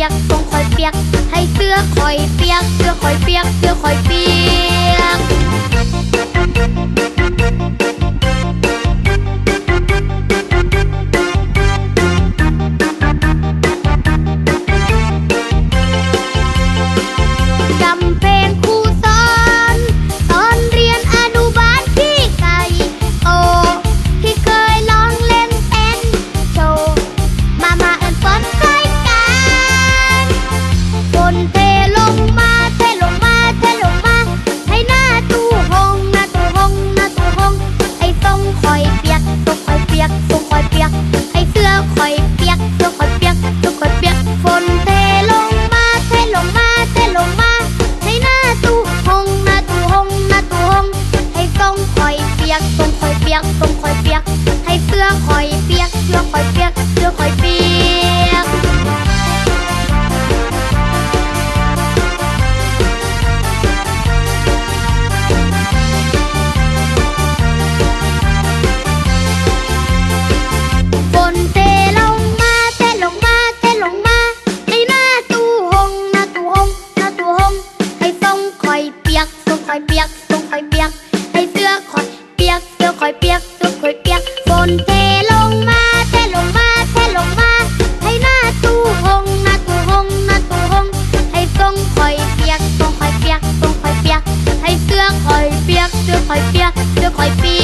ปียกตรงคอยเปียก ให้เสื้อคอยเปียก เสื้อคอยเปียก เสื้อคอยเปียก ส้อมคอยเปียก ให้เสื้อคอยเปียก เสื้อคอยเปียก เสื้อคอยเปียกเปียกส้มคอยเปียกส้งคอยเปียก be